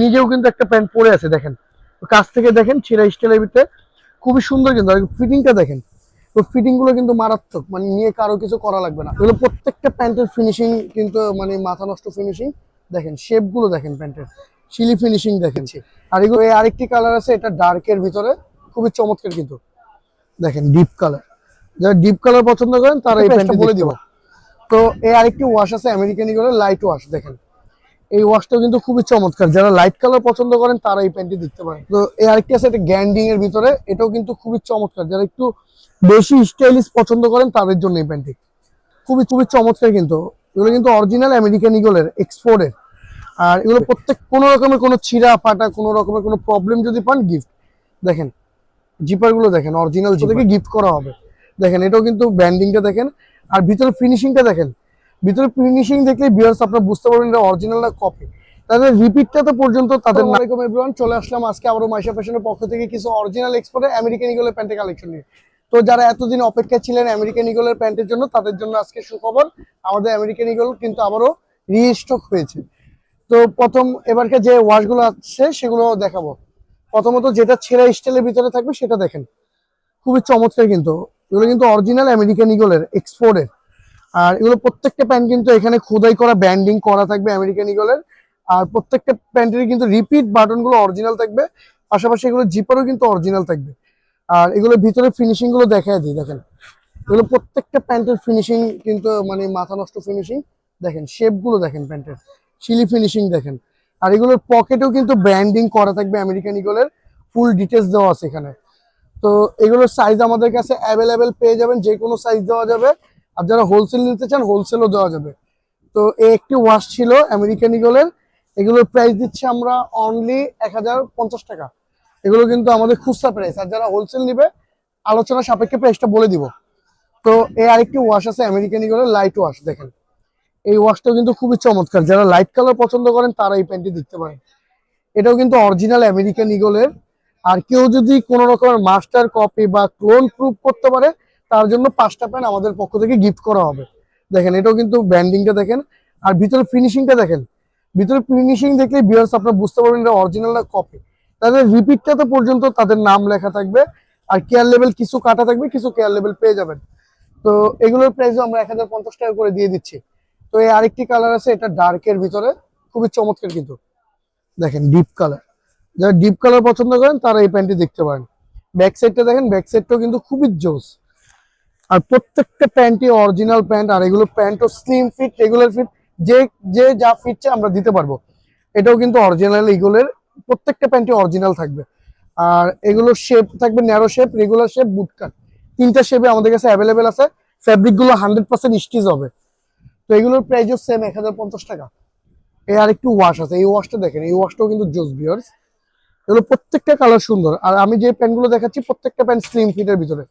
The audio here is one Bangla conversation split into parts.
নিজেও কিন্তু একটা প্যান্ট পরে আছে দেখেন। কাছ থেকে দেখেন ছেঁড়া স্টাইলের ভিতরে। খুবই সুন্দর কিন্তু ফিটিংটা দেখেন। তো ফিটিংগুলো কিন্তু মারাত্মক মানে নিয়ে কারও কিছু করা লাগবে না। এগুলো প্রত্যেকটা প্যান্টের ফিনিশিং কিন্তু মানে মাথা নষ্ট ফিনিশিং দেখেন শেপগুলো দেখেন প্যান্টের। শিলি ফিনিশিং দেখেন। আর এগুলো এই আরেকটি কালার আছে এটা ডার্কের ভিতরে। খুবই চমৎকার কিন্তু। দেখেন ডিপ কালার যারা ডিপ কালার পছন্দ করেন তারা এই প্যান্টটা বলে দিব তো এই আরেকটি ওয়াশ আছে আমেরিকান ইগলের লাইট ওয়াশ দেখেন। এই ওয়াশটাও কিন্তু খুবই চমৎকার। যারা লাইট কালার পছন্দ করেন তারা এই প্যান্টটি দেখতে পারেন। তো এই আরেকটি আছে এটা গ্যান্ডিং এর ভিতরে। এটাও কিন্তু খুবই চমৎকার। যারা একটু বেশি স্টাইলিশ পছন্দ করেন তাদের জন্য এই প্যান্টটি। খুবই খুবই চমৎকার কিন্তু। এগুলো কিন্তু অরিজিনাল আমেরিকান ইগলের এক্সপোর্টের আর এগুলো প্রত্যেক কোনো রকমের কোনো ছিঁড়া ফাটা কোনো রকমের কোনো প্রবলেম যদি পান গিফট দেখেন জিপারগুলো দেখেন অরিজিনাল জিপারকে গিফট করা হবে। দেখেন এটাও কিন্তু ব্যান্ডিংটা দেখেন। আর ভিতরে ফিনিশিংটা দেখেন। ভিতরে ফিনিশিং দেখলে বিয়ার্স আপনারা বুঝতে পারবেন এটা অরিজিনাল না কপি তাদের রিপিটটা তো পর্যন্ত তাদের নাইকম এভরিওয়ান চলে আসলাম আজকে আবারও মাইশা ফ্যাশনের পক্ষ থেকে কিছু অরিজিনাল এক্সপোর্টের আমেরিকান ইগলের প্যান্টের কালেকশন নিয়ে। তো যারা এতদিন অপেক্ষা ছিলেন আমেরিকান ইগলের প্যান্টের জন্য তাদের জন্য আজকে সুখবর আমাদের আমেরিকান ইগল কিন্তু আবারও রিস্টক হয়েছে। তো প্রথম এবারকে যে ওয়াশগুলো আছে সেগুলো দেখাবো। প্রথমত যেটা ছেঁড়া স্টাইলের ভিতরে থাকবে সেটা দেখেন। খুবই চমৎকার কিন্তু। এগুলো কিন্তু অরিজিনাল আমেরিকান ইগলের এক্সপোর্টের আর এগুলো প্রত্যেকটা প্যান্ট কিন্তু এখানে খোদাই করা ব্যান্ডিং করা থাকবে আমেরিকান ইগলের আর প্রত্যেকটা প্যান্টের কিন্তু রিপিট বাটনগুলো অরিজিনাল থাকবে। পাশাপাশি এগুলো জিপারও কিন্তু অরিজিনাল থাকবে। আর এগুলোর ভিতরে ফিনিশিংগুলো দেখায় দিই, দেখেন। এগুলো প্রত্যেকটা প্যান্টের ফিনিশিং কিন্তু মানে মাথা নষ্ট ফিনিশিং দেখেন শেপগুলো দেখেন প্যান্টের। শিলি ফিনিশিং দেখেন। আর এগুলোর পকেটেও কিন্তু ব্র্যান্ডিং করা থাকবে আমেরিকান ইগলের ফুল ডিটেলস দেওয়া আছে এখানে। তো এগুলোর সাইজ আমাদের কাছে অ্যাভেলেবেল পেয়ে যাবেন যে কোনো সাইজ দেওয়া যাবে। আর যারা হোলসেল নিতে চান হোলসেলও দেওয়া যাবে। তো এই একটি ওয়াশ ছিল আমেরিকান ইগলের এগুলোর প্রাইস দিচ্ছি আমরা অনলি এক হাজার পঞ্চাশ টাকা। এগুলো কিন্তু আমাদের খুচরা প্রাইস আর যারা হোলসেল নিবে, আলোচনা সাপেক্ষে প্রাইসটা বলে দিব। তো এই আরেকটি ওয়াশ আছে আমেরিকান ইগলের লাইট ওয়াশ দেখেন। এই ওয়াশটাও কিন্তু খুবই চমৎকার। যারা লাইট কালার পছন্দ করেন, তারা এই প্যান্টটি দেখতে পারেন। এটাও কিন্তু অরিজিনাল আমেরিকান ইগলের আর কেউ যদি কোনো রকমের মাস্টার কপি বা ক্লোন প্রুফ করতে পারে তার জন্য পাঁচটা প্যান্ট আমাদের পক্ষ থেকে গিফট করা হবে। দেখেন, এটাও কিন্তু ব্যান্ডিংটা দেখেন। আর ভিতরে ফিনিশিংটা দেখেন। ভিতরে ফিনিশিং দেখলে বিয়ার্স আপনারা বুঝতে পারবেন এটা অরিজিনাল না কপি তাদের রিপিটটাতে পর্যন্ত তাদের নাম লেখা থাকবে। আর কেয়ার লেভেল কিছু কাটা থাকবে, কিছু কেয়ার লেভেল পেয়ে যাবেন। তো এগুলোর প্রাইসও আমরা এক হাজার পঞ্চাশ টাকা করে দিয়ে দিচ্ছি। তো এই আরেকটি কালার আছে, এটা ডার্কের ভিতরে। খুবই চমৎকার কিন্তু। দেখেন ডিপ কালার যারা ডিপ কালার পছন্দ করেন, তারা এই প্যান্টটি দেখতে পারেন। ব্যাক সাইডটা দেখেন ব্যাক সাইডটাও কিন্তু খুবই জোস। আর প্রত্যেকটা প্যান্টই অরিজিনাল প্যান্ট, আর এগুলো প্যান্টও স্লিম ফিট রেগুলার ফিট যে যে যা ফিটছে আমরা দিতে পারব। এটাও কিন্তু অরিজিনাল ইগুলের প্রত্যেকটা প্যান্টই অরিজিনাল থাকবে। আর এগুলোর শেপ থাকবে narrow shape regular shape bootcut তিনটা শেপে আমাদের কাছে অ্যাভেলেবেল আছে। ফ্যাব্রিকগুলো হান্ড্রেড পার্সেন্ট স্টিচ হবে। তো এগুলোর প্রাইসও সেম এক হাজার পঞ্চাশ টাকা। এই আরেকটু ওয়াশ আছে। এই ওয়াশটা দেখেন, এই ওয়াশটাও কিন্তু জোস বিয়ার্স এগুলো প্রত্যেকটা কালার সুন্দর। আর আমি যে প্যান্টগুলো দেখাচ্ছি, প্রত্যেকটা প্যান্ট স্লিম ফিটের ভিতরে।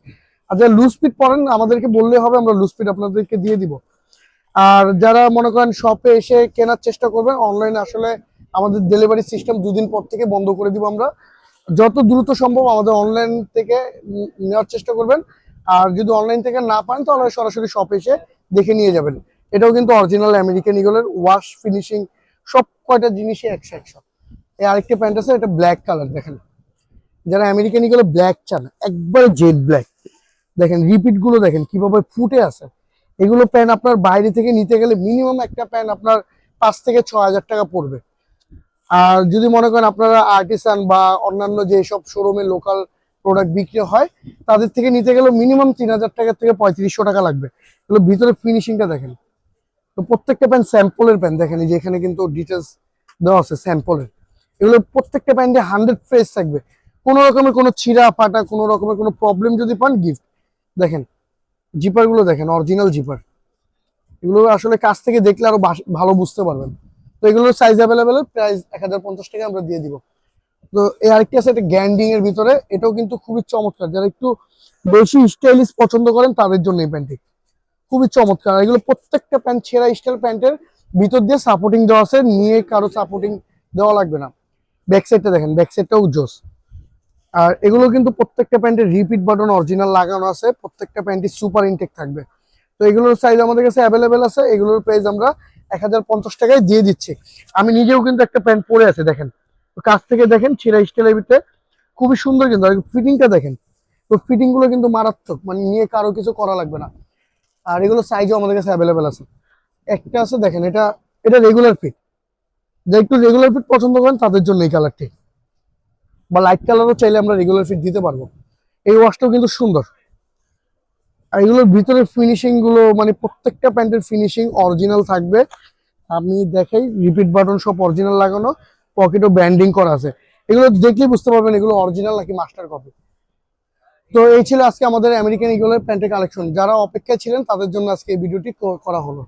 আর যারা লুজ ফিট পরেন, আমাদেরকে বললে হবে, আমরা লুজ ফিট আপনাদেরকে দিয়ে দিব। আর যারা মনে করেন শপে এসে কেনার চেষ্টা করবেন অনলাইনে আসলে আমাদের ডেলিভারি সিস্টেম দুদিন পর থেকে বন্ধ করে দিব আমরা। যত দ্রুত সম্ভব আমাদের অনলাইন থেকে নেওয়ার চেষ্টা করবেন। আর যদি অনলাইন থেকে না পান তাহলে সরাসরি শপে এসে দেখে নিয়ে যাবেন। এটাও কিন্তু অরিজিনাল আমেরিকান ইগলের ওয়াশ ফিনিশিং সব কয়টা জিনিসই একশো একশো। এই আরেকটা প্যান্ট আছে, এটা ব্ল্যাক কালার দেখেন। যারা আমেরিকান ইগলে ব্ল্যাক চান, একবারে জেড ব্ল্যাক দেখেন রিপিটগুলো দেখেন, কীভাবে ফুটে আছে। এগুলো প্যান্ট আপনার বাইরে থেকে নিতে গেলে মিনিমাম একটা প্যান্ট আপনার পাঁচ থেকে ছ হাজার টাকা পড়বে। আর যদি মনে করেন আপনারা আর্টিসান বা অন্যান্য যে সব শোরুমে লোকাল প্রোডাক্ট বিক্রি হয়, তাদের থেকে নিতে গেলে মিনিমাম তিন হাজার টাকা থেকে পঁয়ত্রিশশো টাকা লাগবে। এগুলো ভিতরে ফিনিশিংটা দেখেন। তো প্রত্যেকটা প্যান্ট স্যাম্পলের প্যান্ট দেখেন এই যে এখানে কিন্তু ডিটেলস দেওয়া আছে স্যাম্পলের এগুলো প্রত্যেকটা প্যান্টে হান্ড্রেড ফ্রেশ থাকবে। কোনো রকমের কোনো ছিঁড়া ফাটা কোনো রকমের কোনো প্রবলেম যদি পান গিফট দেখেন জিপারগুলো দেখেন অরিজিনাল জিপার এগুলো আসলে কাছ থেকে দেখলে আরও ভালো বুঝতে পারবেন। তো এগুলোর সাইজ অ্যাভেলেবেল প্রাইস এক হাজার পঞ্চাশ টাকা আমরা দিয়ে দিব। তো এই আরেকটি আছে এটা গ্যান্ডিং এর ভিতরে। এটাও কিন্তু খুবই চমৎকার। যারা একটু বেশি স্টাইলিশ পছন্দ করেন, তাদের জন্য এই প্যান্টটি। খুবই চমৎকার। এগুলো প্রত্যেকটা প্যান্ট ছেঁড়া স্টাইল প্যান্টের ভিতর দিয়ে সাপোর্টিং দেওয়া আছে। নিয়ে কারও সাপোর্টিং দেওয়া লাগবে না। ব্যাক সাইডটা দেখেন ব্যাক সাইডটাও জোস। আর এগুলো কিন্তু প্রত্যেকটা প্যান্টের রিপিট বাটন অরিজিনাল লাগানো আছে, প্রত্যেকটা প্যান্টই সুপার ইনটেক থাকবে। তো এগুলোর সাইজ আমাদের কাছে অ্যাভেলেবেল আছে, এগুলোর প্রাইস আমরা এক হাজার পঞ্চাশ টাকায় দিয়ে দিচ্ছি। আমি নিজেও কিন্তু একটা প্যান্ট পরে আছে, দেখেন। কাছ থেকে দেখেন, ছেঁড়া স্টাইলের ভিতরে। খুবই সুন্দর কিন্তু, আর ফিটিংটা দেখেন। তো ফিটিংগুলো কিন্তু মারাত্মক মানে নিয়ে কারও কিছু করা লাগবে না। আর এগুলো সাইজও আমাদের কাছে অ্যাভেলেবেল আছে। একটা আছে, দেখেন, এটা এটা রেগুলার ফিট যে একটু রেগুলার ফিট পছন্দ করেন, তাদের জন্য এই কালারটি বা লাইট কালারও চাইলে আমরা রেগুলার ফিট দিতে পারব। এই ওয়াশটাও কিন্তু সুন্দর। আর এগুলোর ভিতরে ফিনিশিংগুলো মানে প্রত্যেকটা প্যান্টের ফিনিশিং অরিজিনাল থাকবে। আমি দেখাই রিপিট বাটন সব অরিজিনাল লাগানো পকেটও ব্যান্ডিং করা আছে। এগুলো দেখলেই বুঝতে পারবেন এগুলো অরিজিনাল নাকি মাস্টার কপি তো এই ছিল আজকে আমাদের আমেরিকান ইগলের প্যান্টের কালেকশন যারা অপেক্ষায় ছিলেন, তাদের জন্য আজকে এই ভিডিওটি করা হলো।